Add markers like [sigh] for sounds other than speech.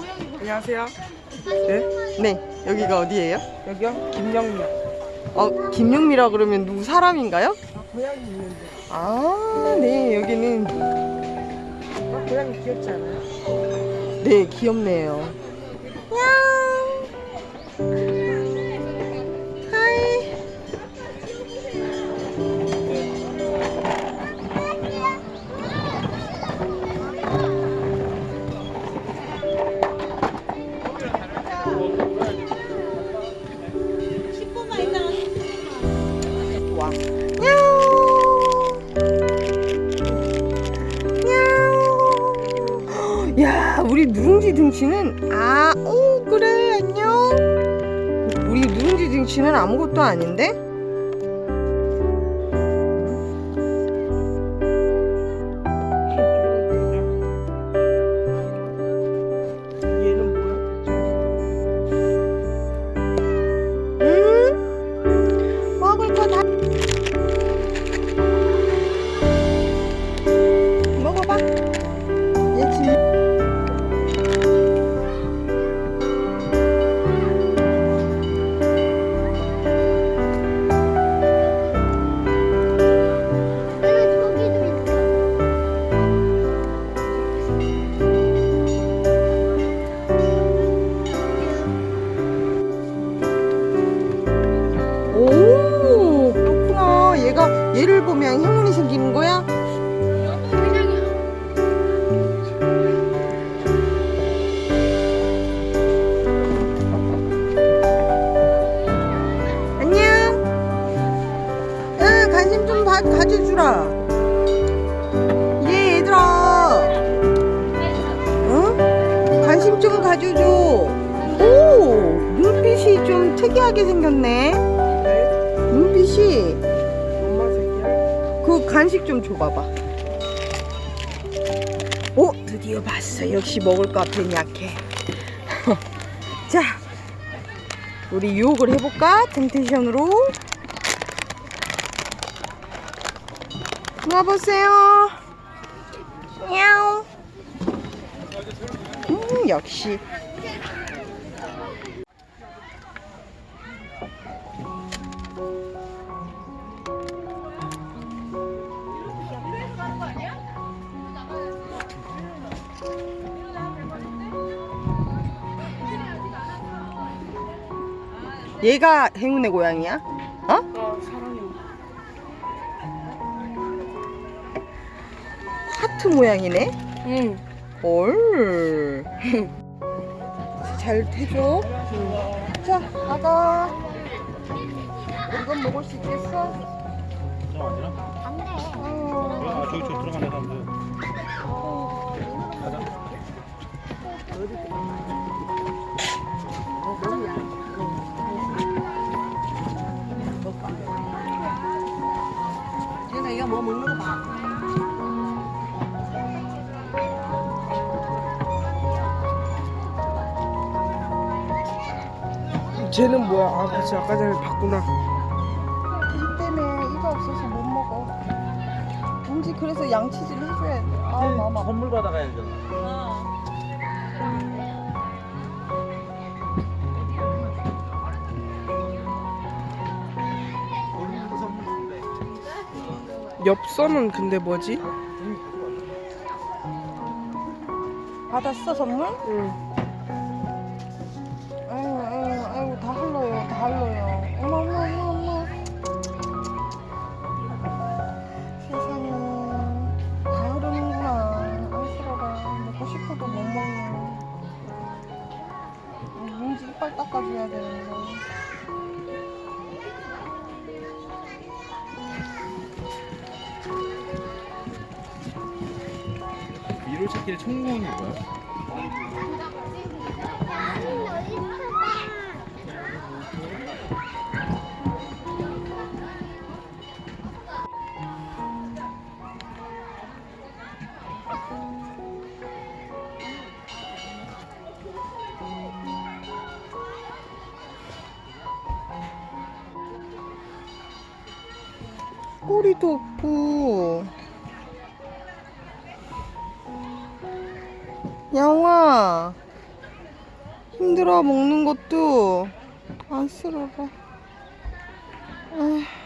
안녕하세요. 네? 네, 여기가 어디예요? 여기요? 김영미. 어, 김용미라 그러면 누구 사람인가요? 아, 고양이 있는데. 아, 네, 여기는 아, 고양이 귀엽지 않아요? 네, 귀엽네요. 우리 누룽지 등치는 아, 오 그래 안녕. 우리 누룽지 등치는 아무것도 아닌데? 가져주라. 얘 얘들아. 응? 관심 좀 가져줘. 오, 눈빛이 좀 특이하게 생겼네. 네? 눈빛이? 그 간식 좀 줘봐봐. 오 드디어 봤어. 역시 먹을 거 앞엔 약해. [laughs] 자, 우리 유혹을 해볼까? 템테이션으로. 와보세요. 야옹. 음 역시. 얘가 행운의 고양이야? 어? 아, 하트 모양이네. 응. 헐. 잘 해줘. 자, 나가. 이건 먹을 수 있겠어? 저 아니라? 어. 아 저기 저 들어가는 사람들 가자 얘가 이거 뭐 먹는 거 봐. 쟤는 뭐야? 아, 그치. 아까 전에 봤구나. 이 때문에 이가 없어서 못 먹어. 왠지 그래서 양치질 해줘야 돼. 아, 마마. 선물 받아가야 되잖아 엽서는 근데 뭐지? 받았어, 선물? 응. 흘러요. 어머, 어머, 어머, 어머. 세상에. 다 흐르는구나. 안쓰러워. 먹고 싶어도 못 먹는. 문지 이빨 닦아줘야 되는데. 미로 찾기를 게 뭐야? 꼬리도 없고. 양아, 힘들어 먹는 것도 안쓰러워 아.